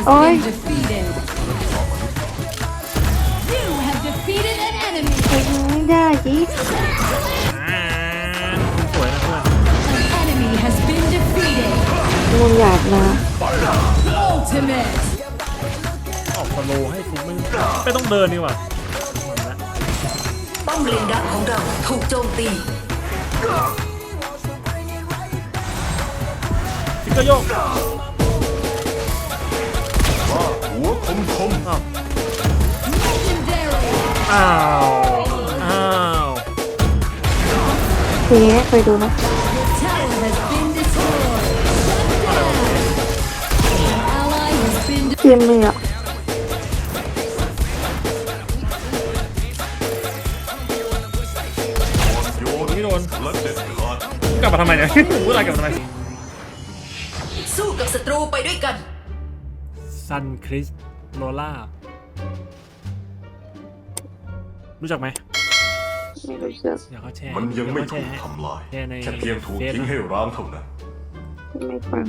has Ôi. been defeated. You have defeated an enemy. ไปไม่ได้จิอ่าคุณสวยนะเพื่อน An enemy has been defeated. มึงอยากนะ Ultimate. ออกสโลว์ให้กูไม่ไม่ต้องเดินนี่หว่าป้อมเลนดักของเราถูกโจมตีฟิกเกอร์โยก หัวคมคมอ้าว Legendary. อ้าวอ้าวทีนี้เคยดูนะ Tower has been destroyed. Shut down. An ally has been เกมเลยอะโยนไม่โดนและเด็ดขาดกลับมาทำไมเนี่ยพูดอะไรกลับมาทำไมสู้กับศัตรูไปด้วยกัน ซันคริสโลล่ารู้จักไหมไม่รู้จักเดี๋ยวเขาแชร์มันยังไม่เดี๋วถูเขาแชร์ให้กทำลายแค่ในแค่เพียงถูกเฟซทิ้งให้ร้างเท่านั้น ไม่ฟัง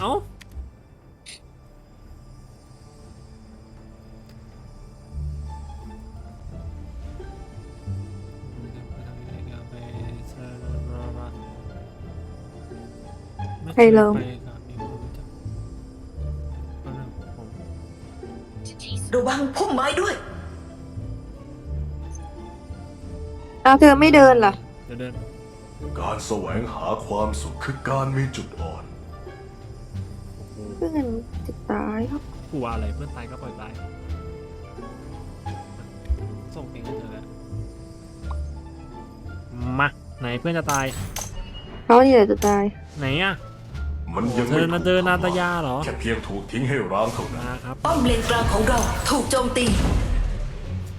เอ้าไระวังพุ่มไม้ด้วย เอาเธอไม่เดินล่ะ เดี๋ยวเดินการแสวงหาความสุขคือการมีจุดอ่อน เพื่อนจะตายครับกลัวอะไรเพื่อนตายก็ปล่อยตาย ส่งเพลงให้เธอแล้วมาไหนเพื่อนจะตาย เขานี่แหละจะตายไหนอะ มันยังเธไม่อมาเจอนาตายาเหรอ แค่เพียงถูกทิ้งให้ร้างเท่านั้นมาครับ ป้อมเลนกลางของเราถูกโจมตี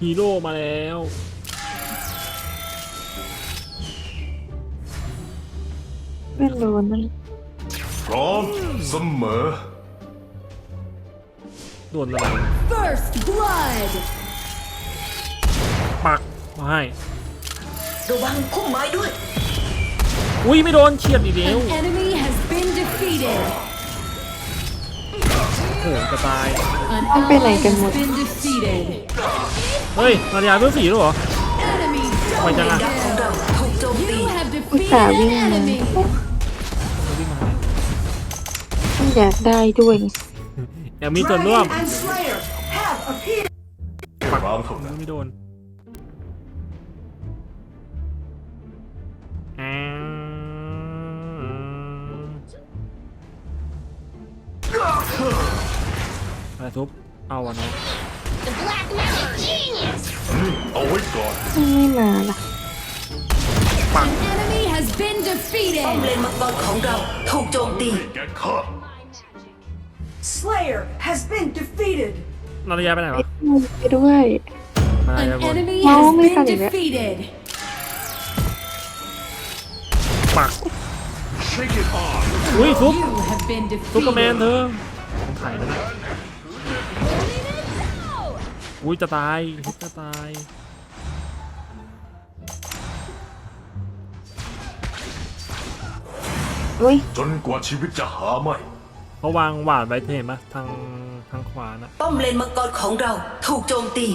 ฮีโร่มาแล้วเพื่อนโดนนั่นพร้อมเสมอ โดนอะไร First blood. ปักมาให้ระวังพุ่มไม้ด้วย อุ้ยไม่โดนเฉียดอีกแล้ว An enemy has been defeated. โอ้โหจะตาย An Không bên này ally cần has một- been defeated. เฮ้ยนาตายาเพิ่งสีแล้วเหรอ Enemy ทำไมจังเลอะนดักของเราถูกโจมตี You have อุต defeated ส่าห์วิ่ง an มา enemy. จะวิ่งมาทำไมต้องอยากได้ด้วยอยากมีส่วนร่วมร้างเท่านั้นไม่โดน ไรทุบเอาวะเนาะเอาไว้ก่อนไม่มาล่ะ An enemy has been ป้อมเล defeated. นมังกรของเราถูกโจมตี แกข้า Slayer has been defeated. นาฬิยาไปไหนวะไปด้วยนาฬิ An ยาบน enemy No, has me been sale. defeated. ปักอุ้ยทุบ You have been ซุปเปอร์แมนเธ defeated. อผมถ่ายแล้วนะ อุ้ยจะตายทุบจะตาย อุ้ยจนกว่าชีวิตจะหาไม่ เขาวางหวานไว้เธอเห็นปะทางทางขวาน่ะป้อมเลนมังกรของเราถูกโจมตี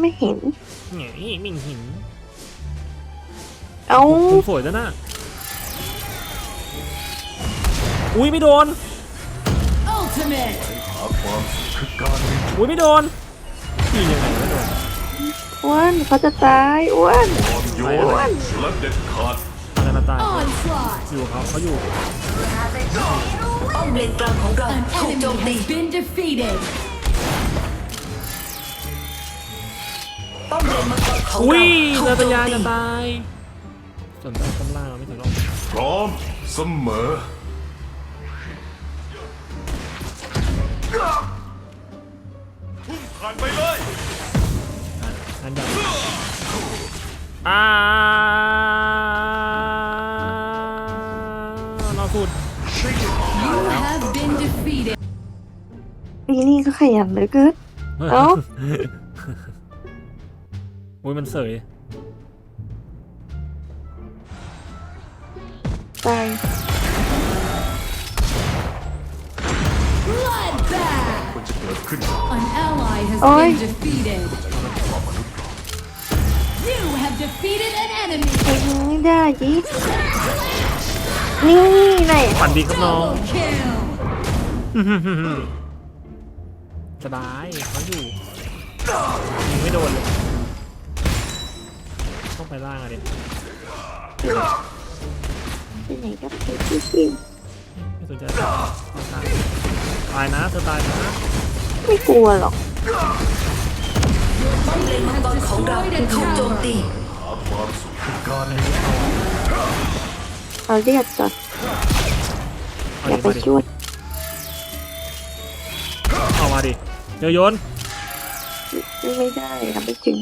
ไม่เห็นแหง่มิ่งหินเอ้าคุณสวยแล้วนะอุ้ยไม่โดน Ultimate. หาความสุขคือการมีจุดอุ้ยไม่โดน ยิงยังไงไม่โดนอ้วนเขาจะตายอ้วนอ่อนโยนและเด็ดขาดอะไรมาตาย Onslaught. อยู่กับเขาเขาอยู่ป้อมเลนกลางของเรา An ถูกโจม enemy ตี has been defeated. ป้อมเลนมังกรของอุ้เรายถูกนาโจตามยาตีจะตายส่วนตข้างล่างเราไม่ถึงหรอกพร้อมเสมอ ผ่านไปเลยอันดับอ่าเราสุด You have been defeated. ปีนี่ก็ขยันเหลือเกินเอ้า อุ้ยมันเสย ally has Oi. been defeated. You have defeated an enemy. ไม่ได้จินี่ไหนฝันดีครับน้อง Double kill. สบายเขาอยู่ยิงไม่โดนเลยต้องไปล่างอะดิไปไหนกับไปที่ที่ไม่สนใจเอาทางตายนะเธอตายนะไม่กลัวหรอก ป้อมเลนมังกรของเราถูกโจมตีหาความสุขคือการมีเอาเลือดก่อนเอาอย่าดิไปมาดิช่วยเอามาดิเดี๋ยวโยนไม่ได้ทำไม่ถึง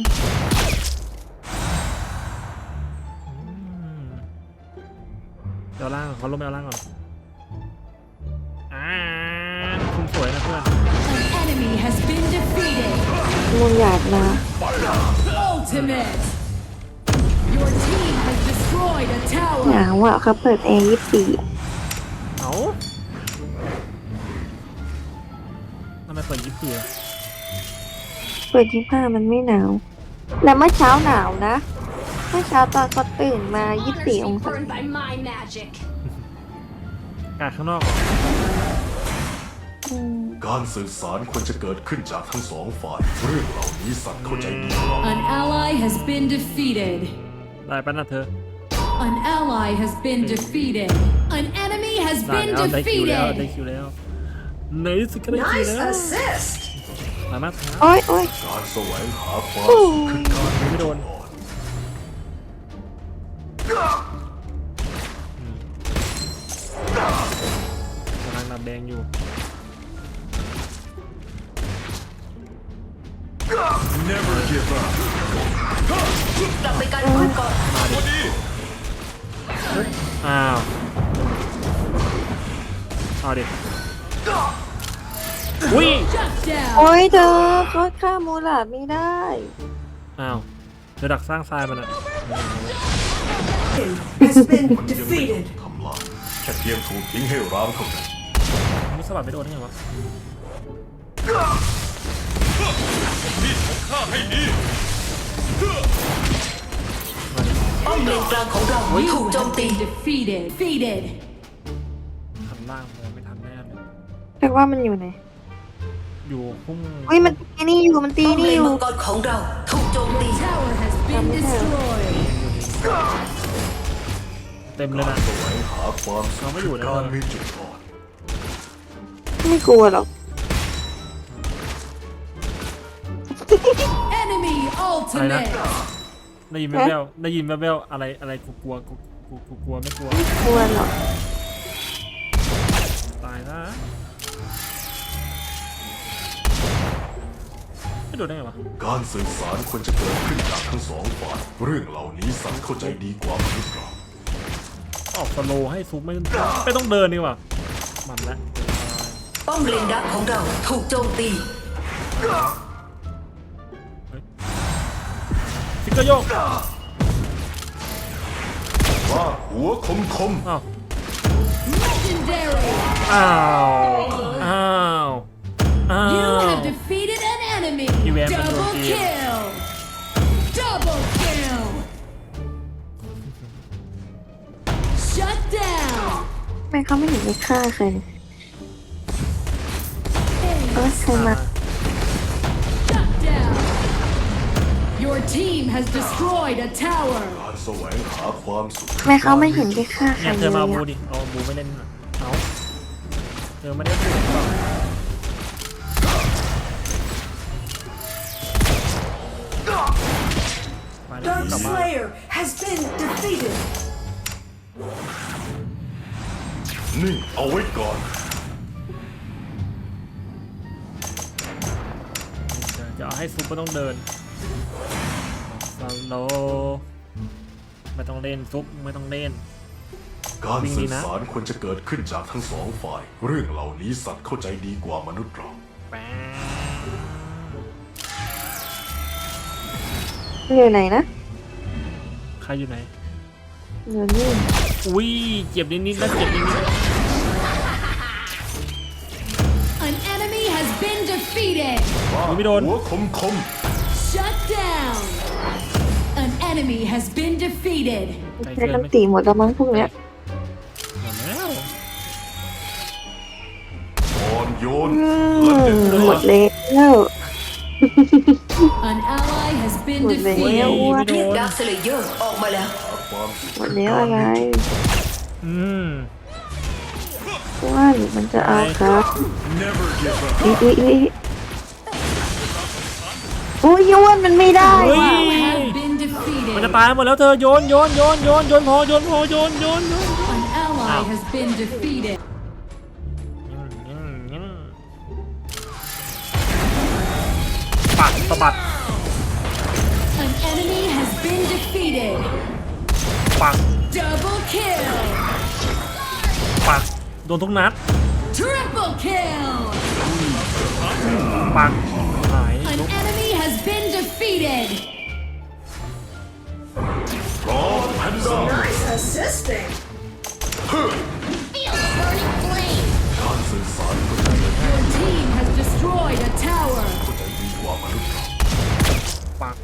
อืมเดี๋ยวล่างก่อนเขาลงไปเอาล่างก่อนอ่าคุณสวยนะเพื่อน An enemy has been defeated. มึงอยากมา Ultimate. Your team has destroyed a ห tower. นาวอะเขาเปิดแอร์ยี่สิบสี่เอาทำไมเปิดยิปปี้อะเปิดยี่ห้ามันไม่หนาวแล้วเมื่อเช้าหนาวนะเมื่อเช้าตอนเขาตื่นมายี่สิบสี่องศา Burned by my magic. อากาศข้างนอกเหรออืม การสื่อสารควรจะเกิดขึ้นจากทั้งสองฝ่าย เรื่องเหล่านี้สัตว์เข้าใจดีกว่า An ally has been defeated. ได้ปะนะเธอ An ally has been defeated. An enemy has ได้ been แล้วได้คิวแล้วได้ defeated. คิวแล้วในที่สุดก็ได้คิว Nice แล้ว assist. สามารถนะโอ้ยโอ้ยการแสวงหาความสุขคือการไม่โดนอ่อนกำลังดับแดงอยู่ Never give up กลับไปกันป้อมก่อนอ้าวเอาดิอุ้ย Shut down. โอ้ยเธอโคตรฆ่ามูลาดไม่ได้ อ้าวเธอดักสร้างทรายมันอะ Has been มันยังไม่ถู defeated. กทำลายแค่เพียงถูกทิ้งให้ร้างเท่านั้นมันสลับไม่โดนได้ไงวะ ป้อมเลนกลางของเรา You ถูกโจม have ตี been defeated. Defeated. ทันล่างเลยไม่ทันแน่เลยแต่ว่ามันอยู่ไหนอยู่พุ่งอุ้ยมันตีนี่อยู่ มันตีป้อมนี่เลนอยู่ มังกรของเราถูกโจมตี Tower has been destroyed. เต็มเลยนะแสวงหาความสุขเราไม่อยู่คือนะการมีจุดอ่อนไม่กลัวหรอก Enemy ultimate. ได้ยินแว่วๆได้ยินแว่วๆอะไรอะไรกูกลัวกูกูกูกลัวไม่กลัวกลัวหรอกตายนะไม่โดนได้ไงวะการสื่อสารควรจะเกิดขึ้นจากทั้งสองฝ่ายเรื่องเหล่านี้สัตว์เข้าใจดีกว่ามนุษย์เราออกสโลว์ให้ซุปไม่ไม่ต้องเดินดีกว่ามันละป้อมเลนดักของเราถูกโจมตี ฟิกเกอร์โยกว่าหัวคมคมอ้าว Legendary. อ้าวอ้าวอ้า You ว have defeated an enemy. You have been Double defeated. kill. Double kill. Shut down. ทำไมเขาไม่เห็นไม่ฆ่าใครเลยเออใครมา team has destroyed a tower. การแสวงหาความสุขทำไมเขาไม่เห็นได้ฆ่าใครเนี่ยเธเลอยมาเอาบูอะดิเอาบูไม่เล่นอะเอาเธอไม่ได้พูดหรือเปล่าไปแล้ว Dark กลับบ้าน Slayer has been defeated. นิ่งเอาไว้ก่อน จะเอาให้ซุปไม่ต้องเดิน สโลว์ไม่ต้องเล่นซุปไม่ต้องเล่น การวิ่งดีสื่อนะสารควรจะเกิดขึ้นจากทั้งสองฝ่าย เรื่องเหล่านี้สัตว์เข้าใจดีกว่ามนุษย์เราแป๊บอยู่ไหนนะ ใครอยู่ไหน อยู่นี่ อุ้ยเจ็บนิดๆนะเจ็บนิดๆ An enemy has been defeated. อุ้ยไม่โดนหัวคมคม Shut down. An enemy has been defeated. ใจใช้เกินกันไม่ตีหมดแล้วมั้งพวกเนี้ยหมดแล้วอ่อนโยนอืและเด็ดมขาดหมดแล้ว An ally has been Một vẻ defeated. อ้วนเรียกดาร์คสเลเยอร์ออกมาแล้ว ความสุขหมดแล้วอะไรอืมอ้วนมันจะเอาครับ never give up อีอีอีอุ้ยอ้วนมันไม่ได้เฮ้ยว่ะ Have been มันจะตายหมดแล้วเธอโยนโยนโยนโยนโยนพอโยนพอโยนโยนปัดสะบัดปักปักโดนทุกนัดปักหาย An. พร้อมแพนด้า Nice assisting. การสื่อสารก็จะ Your team has destroyed a tower. เข้าใจดีกว่ามนุษย์ปัก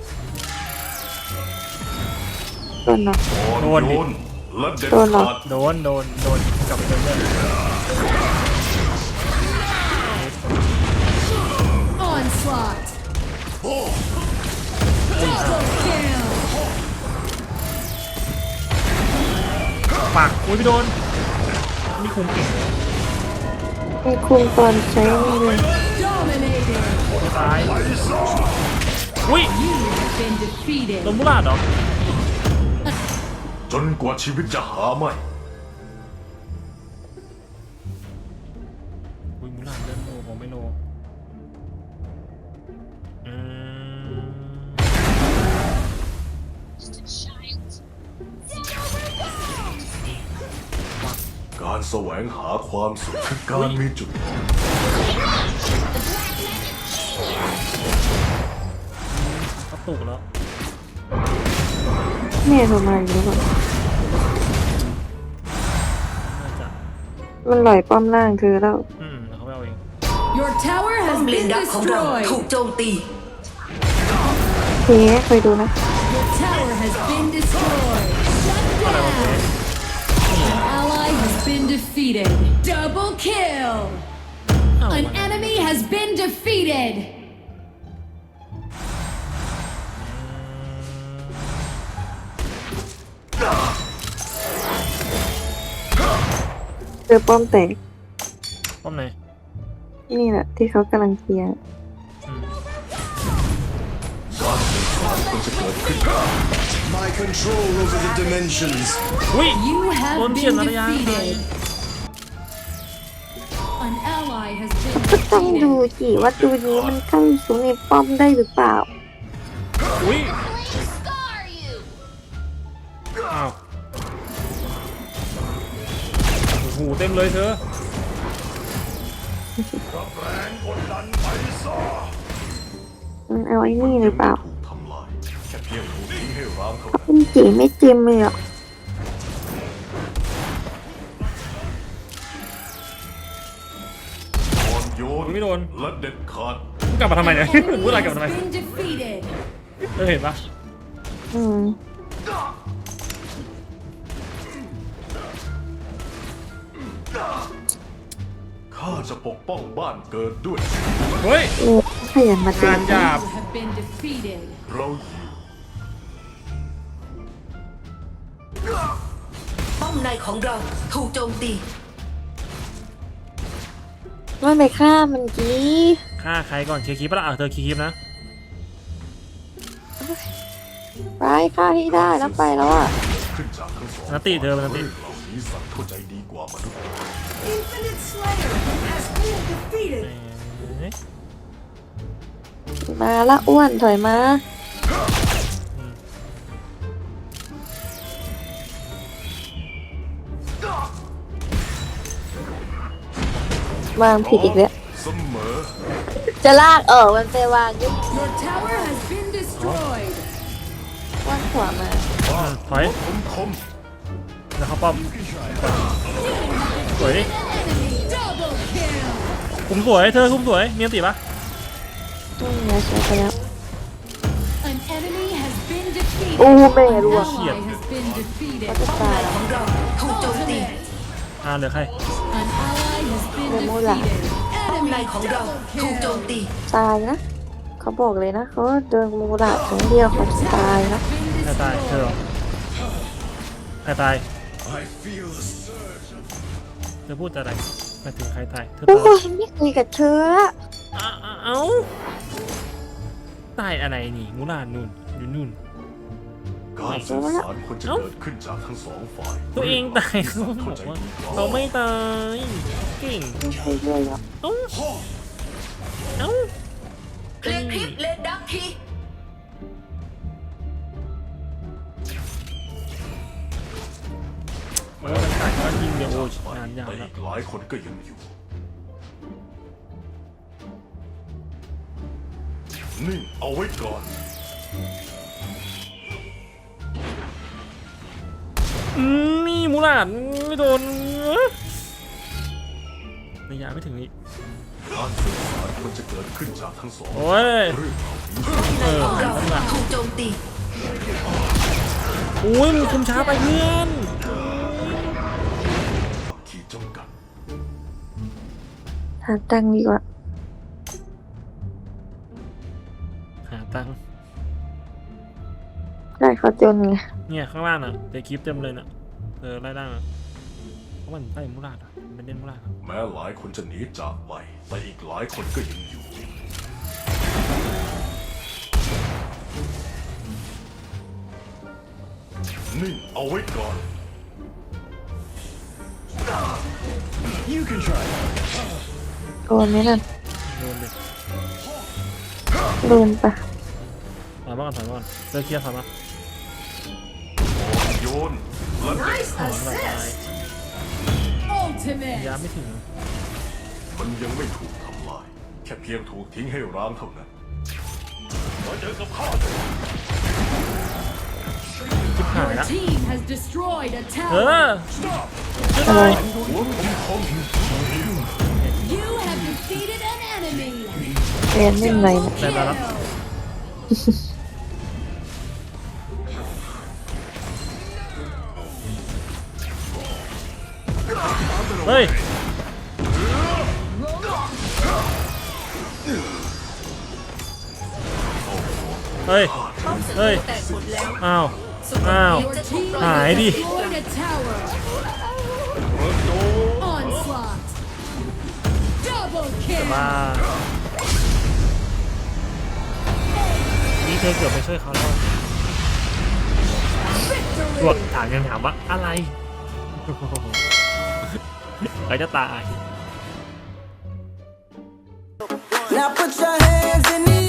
โดนเนาะอ่อนโดนดิโยนและเด็ดโดนเหรอขาดโดน โดน โดนกลับไปโดนเลย Onslaught. Double kill. ปักอุ้ยไม่โดนนี่คุมเก่งเลยมีคุมตอนใช้นี่เลย Dominated. ไม่ตายอุ้ย You have been defeated. โดนมุลาดเหรอจนกว่าชีวิตจะหาไม่ การแสวงหาความสุขคือการมีจุด กระตุกแล้วแม่โทรมาอยู่แล้วก่อนน่าจะมันหล่อยป้อมล่างเธอแล้ว อืมเขาไปเอาเอง Your tower ป้อ has มเลน been ดักของเราถูก destroyed. โจมตีเคเคยดูนะ Your tower has been destroyed. Shut down. An ally has been defeated. Double kill. เอ้า An enemy has been defeated. เจอป้อมแตก ป้อมไหน นี่แหละที่เขากำลังเคลียร์ อืมการสื่อสารก็จะเกิดขึ้น My control over the dimensions. อุ้ย You have Ôn been chuyện là đây à? defeated. An ally has ก็ been ต้องดู defeated. สิว่าตัวนี้มันเข้าสู่ในป้อมได้หรือเปล่า อุ้ยอ้าวโอ้โหเต็มเลยเธอ มันเอาไอ้นี่หรือเปล่า ถูก ทำลายแค่เพียงถูกทิ้งให้ร้างเท่านั้นเป็นจีไม่เจมเลยอะอ่อนโยนไม่โดน และเด็ดขาดมึงกลับมาทำไมเนี่ย An มึงพูดอะไรกลับ enemy มาทำไม has been defeated. เออเห็นปะอืมข้าจะปกป้องบ้านเกิดด้วย เฮ้ยเออขยันมาเจงานหยาบ You have been defeated. เรา ในของเราถูกโจมตี มันไปฆ่ามันจีฆ่าใครก่อนเคลียร์คลิปปะล่ะอะเธอเคลียร์คลิปนะ ไปฆ่าให้ได้แล้วไปแล้วอะขึ้นจากทั้งสองนัตติเธอนัตติเรื่องเหล่านี้สัตว์เข้าใจดีกว่ามนุษย์ Infinite Slayer has been defeated. เอ๊ะมาละอ้วนถอยมา วางผิดอีกแล้วเสมอจะลากเออมันไปวางยุบ Your tower has been destroyed. ว่างขวามาอืมถอยคมคมแล้วเข้าป้อมสวยดิ Enemy double kill. คุมสวยเธอคุมสวยเมียนติปะไม่มีใช้ไปแล้ว An enemy has been defeated. โอ้แม่ An รัว ally has been defeated. จะตายของเราถูกโจมตี Ultimate. อ่าเหลือใคร An ally has been Remula. defeated. ป้อมใน Enemy ของเรา double ถูกโจ kill. มตีตายนะ เขาบอกเลยนะเขาเดินมูลาดครั้งเดียวเขาจะตายนะ Been ใครตายเธอเหรอ destroyed. ใครตาย I feel the surge of เธอพูดอะไรหมายถึงใครตายเธอโอ้ตายยไม่คุยกับเธออะอะอะเอ้าตายอะไรนี่มูลานู่นอยู่นู่น การสื่อสารควรจะเกิดขึ้นจากทั้งสองฝ่ายตัวเองตายเขาเข้าบอกใจว่าดีกว่าเขาไม่ตายเก่งไม่คุยด้วยหรอกเอ้าเอ้าเคลียร์คลิปเลนดักทีโอ้ยมันตายก็ยิงเดียวโอ้ยงานยาวแต่แล้อีวกหลายคนก็ยังอยู่นิ่งเอาไว้ก่อน นี่มูลาดไม่โดนระยะไม่ถึงอีกการสื่อสารควรจะเกิดขึ้นจากทั้งสองโอ้ยเรื่องเออของเราตั้งหลักถูกโจมตีโอ้ยมึงคุมช้าไปเพื่อนขีดจำกัดหาตังค์ดีกว่า หาตังค์ได้ เขาจนไงเนี่ยข้างล่างน่ะเตะคลิปเต็มเลยน่ะเออไล่ล่างน่ะเพราะมันใต้มูลาดอะมันเล่นมูลาดอะแม้หลายคนจะหนีจากไปแต่อีกหลายคนก็ยังอยู่ นิ่งเอาไว้ก่อน You can try. โดนไหมนั่นโดนเลยโดนปะถอยมาก่อนถอยมาก่อนเจอเคลียร์ถอยมาโย นและเด็กถอยมาตาย Ultimate. ยาไม่ถึงมันยังไม่ถูกทำลาย แค่เพียงถูกทิ้งให้ร้างเท่านั้นมาเจอกับข้าเถอะชิบหาย Your ละ team has destroyed a เอ tower. อช่วยหน่อยหัวผมคม You have defeated an enemy. เรียนเล่นอะไรนะได้มาแล้ว Kill. เฮ้ยเฮ้ยป้อมศัตเฮ้รูยแตกหมดแล้วอ้าวสุดอ้าวทีมจะถูก Team ปล่อยหายดิ destroyed a tower. Onslaught. Double kill. มานี่เธอเกือบไปช่วยเขาแล้วตรวจถามยังถามว่าอะไร เราจะตาย Now put your hands in the